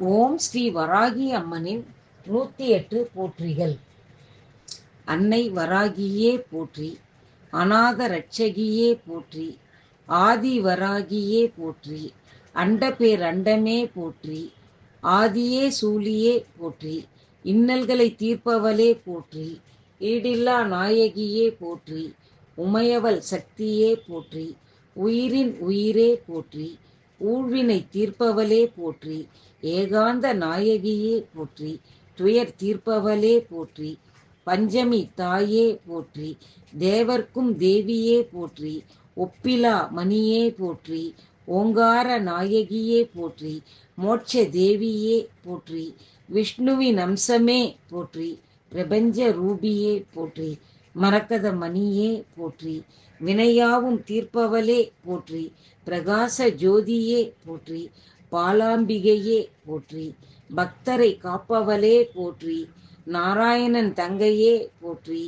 ஓம் ஸ்ரீ வராகி அம்மனின் நூற்றி எட்டு போற்றிகள். அன்னை வராகியே போற்றி அநாத ரட்சகியே போற்றி ஆதி வராகியே போற்றி அண்ட பேர் அண்டமே போற்றி ஆதியே சூழியே போற்றி இன்னல்களை தீர்ப்பவளே போற்றி ஈடில்லா நாயகியே போற்றி உமையவள் சக்தியே போற்றி உயிரின் உயிரே போற்றி ஊழ்வினை தீர்ப்பவளே போற்றி ஏகாந்த நாயகியே போற்றி துயர் தீர்ப்பவளே போற்றி பஞ்சமி தாயே போற்றி தேவர்க்கும் தேவியே போற்றி ஒப்பிலா மணியே போற்றி ஓங்கார நாயகியே போற்றி மோட்ச தேவியே போற்றி விஷ்ணுவின் அம்சமே போற்றி பிரபஞ்ச ரூபியே போற்றி. மரக்கத மணியே போற்றி வினையாவும் தீர்ப்பவளே போற்றி பிரகாச ஜோதியே போற்றி பாலாம்பிகையே போற்றி பக்தரை காப்பவளே போற்றி நாராயணன் தங்கையே போற்றி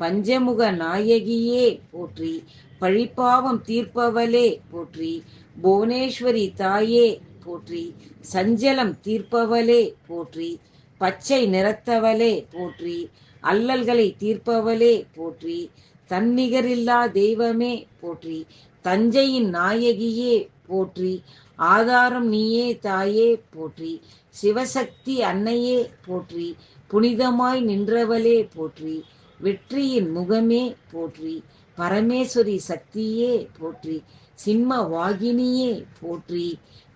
பஞ்சமுக நாயகியே போற்றி பழிப்பாவம் தீர்ப்பவளே போற்றி புவனேஸ்வரி தாயே போற்றி சஞ்சலம் தீர்ப்பவளே போற்றி பச்சை நிறத்தவளே போற்றி அல்லல்களை தீர்ப்பவளே போற்றி தன்னிகரில்லா தெய்வமே போற்றி தஞ்சையின் நாயகியே போற்றி ஆதாரம் நீயே தாயே போற்றி சிவசக்தி அன்னையே போற்றி புனிதமாய் நின்றவளே போற்றி வெற்றியின் முகமே போற்றி பரமேஸ்வரி சக்தியே போற்றி சிம்ம வாகினியே போற்றி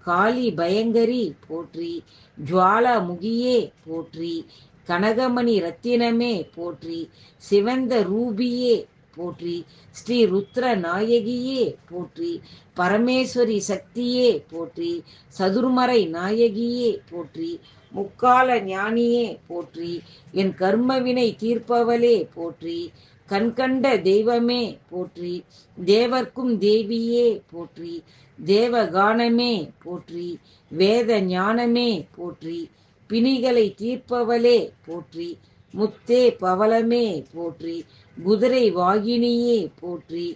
காளி பயங்கரி போற்றி ஜுவாலாமுகியே போற்றி கனகமணி ரத்தினமே போற்றி சிவந்த ரூபியே போற்றி ஸ்ரீ ருத்ர நாயகியே போற்றி பரமேஸ்வரி சக்தியே போற்றி சதுர்மறை நாயகியே போற்றி முக்கால ஞானியே போற்றி என் கர்மவினை தீர்ப்பவளே போற்றி கண்கண்ட தெய்வமே போற்றி தேவர்க்கும் தேவியே போற்றி தேவகானமே போற்றி வேத ஞானமே போற்றி பிணிகளை தீர்ப்பவளே போற்றி முத்தே பவளமே போற்றி குதிரை வாகினியே போற்றி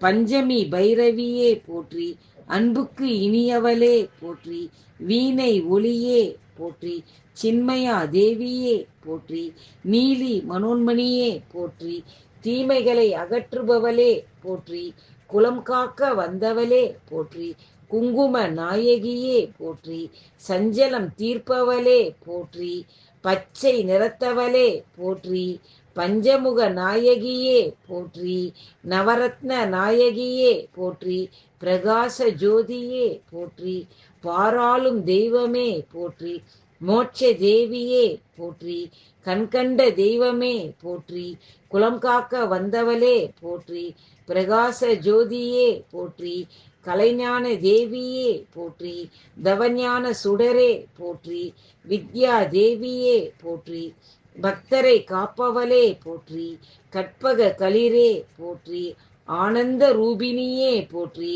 பஞ்சமி பைரவியே போற்றி அன்புக்கு இனியவளே போற்றி வீணை ஒளியே போற்றி சின்மயா தேவியே போற்றி நீலி மனோன்மணியே போற்றி தீமைகளை அகற்றுபவளே போற்றி குலம் காக்க வந்தவளே போற்றி குங்கும நாயகியே போற்றி சஞ்சலம் தீர்ப்பவளே போற்றி பச்சை நிறத்தவளே போற்றி பஞ்சமுக நாயகியே போற்றி நவரத்ன நாயகியே போற்றி பிரகாச ஜோதியே போற்றி பாராளும் தெய்வமே போற்றி மோட்ச தேவியே போற்றி கண்கண்ட தெய்வமே போற்றி குலம் காக்க வந்தவளே போற்றி பிரகாச ஜோதியே போற்றி கலைஞான தேவியே போற்றி தவஞான சுடரே போற்றி வித்யா தேவியே போற்றி பக்தரை காப்பவளே போற்றி கற்பக களிரே போற்றி ஆனந்த ரூபினியே போற்றி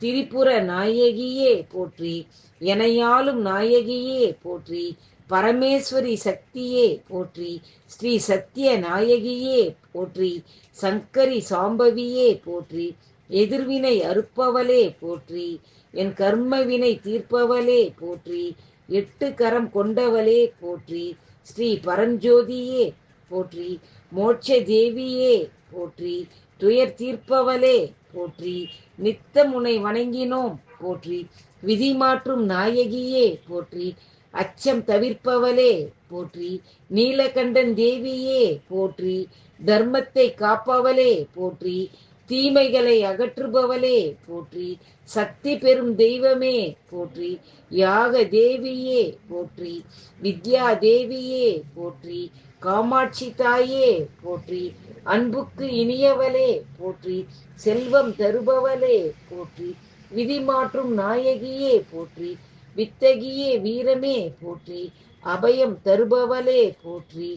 திரிபுர நாயகியே போற்றி எனையாலும் நாயகியே போற்றி பரமேஸ்வரி சக்தியே போற்றி ஸ்ரீ சத்திய நாயகியே போற்றி சங்கரி சாம்பவியே போற்றி எதிர்வினை அறுப்பவளே போற்றி என் கர்மவினை தீர்ப்பவளே போற்றி எட்டு கரம் கொண்டவளே போற்றி ஸ்ரீ பரஞ்சோதியே போற்றி மோட்ச தேவியே போற்றி துயர் தீர்ப்பவளே போற்றி. நித்த முனை வணங்கினோம் போற்றி. விதி மாற்றும் நாயகியே போற்றி. அச்சம் தவிர்ப்பவளே போற்றி. நீலகண்டன் தேவியே போற்றி. தர்மத்தை காப்பவளே போற்றி. தீமைகளை அகற்றுபவளே போற்றி. சக்தி பெறும் தெய்வமே போற்றி. யாக தேவியே போற்றி. வித்யா தேவியே போற்றி. காமாட்சி தாயே போற்றி. அன்புக்கு இனியவளே போற்றி. செல்வம் தருபவளே போற்றி. விதி மாற்றும் நாயகியே போற்றி. வித்தகியே வீரமே போற்றி. அபயம் தருபவளே போற்றி.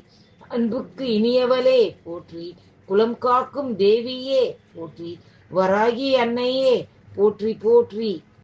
அன்புக்கு இனியவளே போற்றி. குலம் காக்கும் தேவியே போற்றி. வராகி அன்னையே போற்றி போற்றி.